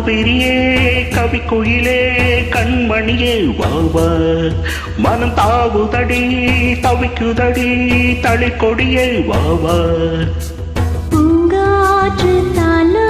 காவிரியே கவி குயிலே கண்மணியே வாவா மனம் தாவுதடி தவிக்குதடி தளி கொடியே வாவா பூங்காற்று தலை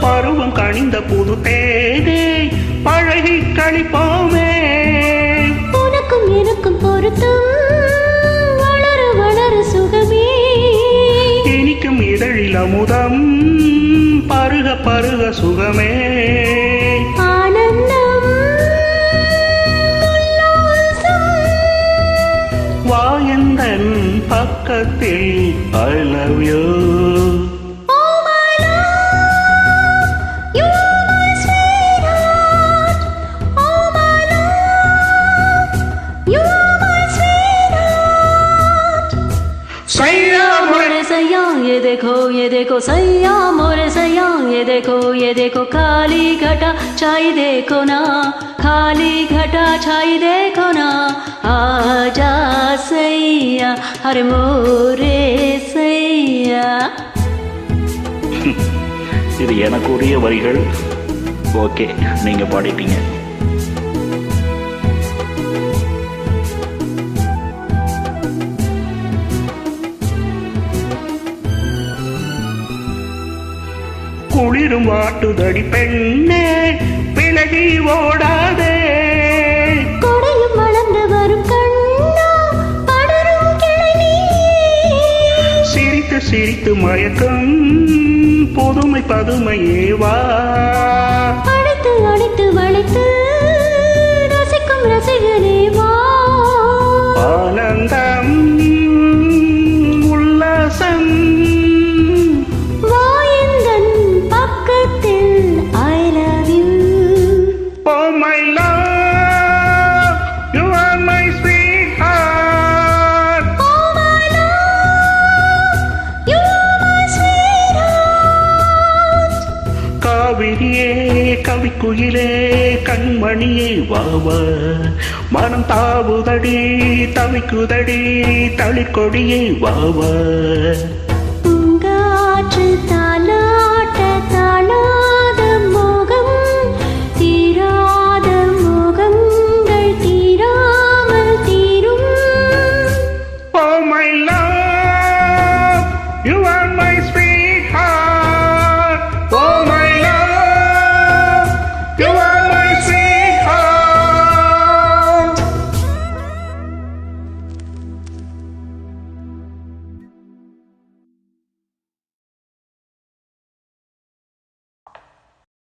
பருவம் கணிந்த புது தேனே பழகி கழிப்போமே. உனக்கும் எனக்கும் பொருத்தம் வளர வளர சுகமே. இனிக்கும் இதழில் அமுதம் பருக பருக சுகமே. வாயந்தன் பக்கத்தில் ஐ லவ் யூ ये देखो ये देखो सैया मोरे सैया ये देखो ये देखो काली घटा छाई देखो ना खाली घटा छाई देखो ना आजा सैया हरे मोरे सैया இது எனக்கு உரிய வரிகள் ஓகே நீங்க பாடிட்டீங்க குளிரும் வாட்டுதடி பெண்ணே விலகி ஓடாதே கொடையும் வளர்ந்து வரும். சிரித்து சிரித்து மயக்கம் புதுமை பதுமையே வா அழைத்து அழைத்து வளைத்து கவிக்குயிலே கண்மணியே வாவ மனம் தாவுதடி தவிக்குதடி தளிர்கொடியே வாவ